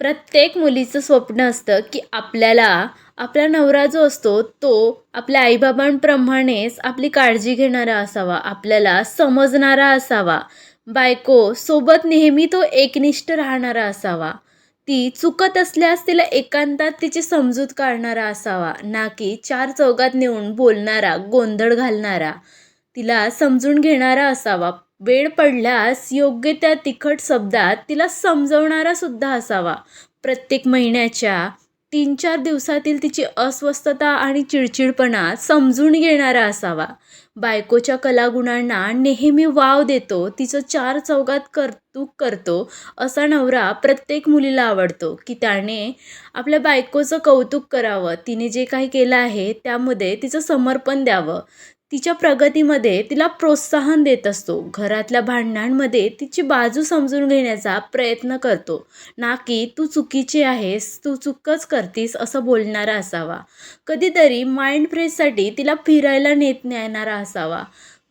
प्रत्येक मुलीचं स्वप्न असतं की आपल्याला आपला नवरा जो असतो तो आपल्या आईबाबांप्रमाणेच आपली काळजी घेणारा असावा आपल्याला समजणारा असावा. बायको सोबत नेहमी तो एकनिष्ठ राहणारा असावा. ती चुकत असल्यास तिला एकांतात तिची समजूत काढणारा असावा ना की चार चौघात नेऊन बोलणारा गोंधळ घालणारा. तिला समजून घेणारा असावा. वेळ पडल्यास योग्य त्या तिखट शब्दात तिला समजवणारा सुद्धा असावा. प्रत्येक महिन्याच्या तीन चार दिवसातील तिची अस्वस्थता आणि चिडचिडपणा समजून घेणारा असावा. बायकोच्या कलागुणांना नेहमी वाव देतो तिचं चार चौघात कर्तुक करतो असा नवरा प्रत्येक मुलीला आवडतो की त्याने आपल्या बायकोचं कौतुक करावं तिने जे काही केलं आहे त्यामध्ये तिचं समर्पण द्यावं. तिच्या प्रगतीमध्ये तिला प्रोत्साहन देत असतो. घरातल्या भांडणांमध्ये तिची बाजू समजून घेण्याचा प्रयत्न करतो. ना की तू चुकीची आहेस तू चुकच करतीस असं बोलणारा असावा. कधीतरी माइंड फ्रेशसाठी तिला फिरायला नेत नेणारा असावा.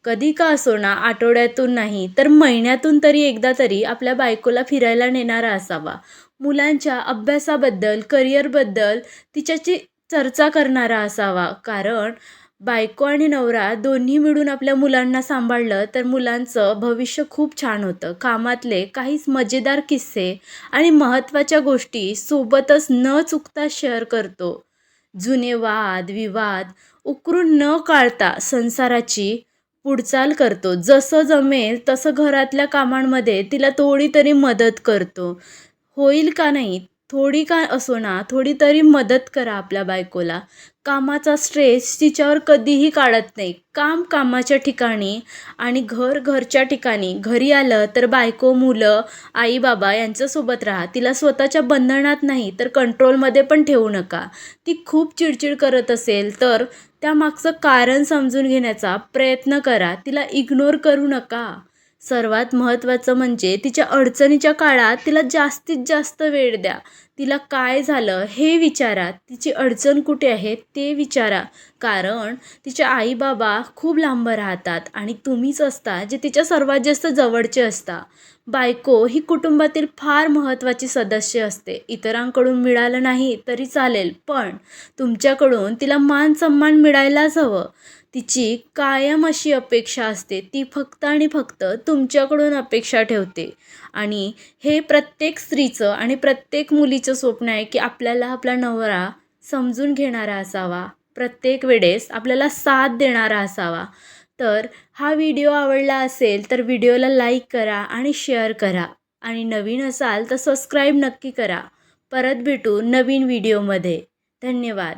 कधी का असो ना आठवड्यातून नाही तर महिन्यातून तरी एकदा तरी आपल्या बायकोला फिरायला नेणारा असावा. मुलांच्या अभ्यासाबद्दल करिअरबद्दल तिच्याची चर्चा करणारा असावा. कारण बायको आणि नवरा दोन्ही मिळून आपल्या मुलांना सांभाळलं तर मुलांचं भविष्य खूप छान होतं. कामातले काहीच मजेदार किस्से आणि महत्त्वाच्या गोष्टी सोबतच न चुकता शेअर करतो. जुने वाद विवाद उकरून न काढता संसाराची पुढचाल करतो. जसं जमेल तसं घरातल्या कामांमध्ये तिला थोडी तरी मदत करतो. होईल का नाही थोडी का असो ना थोडी तरी मदत करा आपल्या बायकोला. कामाचा स्ट्रेस तिच्यावर कधीही काढत नाही. काम कामाच्या ठिकाणी आणि घर घरच्या ठिकाणी. घरी आलं तर बायको मुलं आई बाबा यांच्यासोबत राहा. तिला स्वतःच्या बंधनात नाही तर कंट्रोलमध्ये पण ठेवू नका. ती खूप चिडचिड करत असेल तर त्यामागचं कारण समजून घेण्याचा प्रयत्न करा. तिला इग्नोर करू नका. सर्वात महत्त्वाचं म्हणजे तिच्या अडचणीच्या काळात तिला जास्तीत जास्त वेळ द्या. तिला काय झालं हे विचारा. तिची अडचण कुठे आहे ते विचारा. कारण तिचे आई बाबा खूप लांब राहतात आणि तुम्हीच असता जे तिच्या सर्वात जास्त जवळचे असता. बायको ही कुटुंबातील फार महत्त्वाची सदस्य असते. इतरांकडून मिळालं नाही तरी चालेल पण तुमच्याकडून तिला मान सन्मान मिळायलाच हवं. तिची कायम अशी अपेक्षा असते ती फक्त आणि फक्त तुमच्याकडून अपेक्षा ठेवते. आणि हे प्रत्येक स्त्रीचं आणि प्रत्येक मुलीचं स्वप्न आहे की आपल्याला आपला नवरा समजून घेणारा असावा. प्रत्येक वेळेस आपल्याला साथ देणारा असावा. तर हा व्हिडिओ आवडला असेल तर व्हिडिओला लाईक करा आणि शेअर करा. आणि नवीन असाल तर सबस्क्राईब नक्की करा. परत भेटू नवीन व्हिडिओमध्ये. धन्यवाद.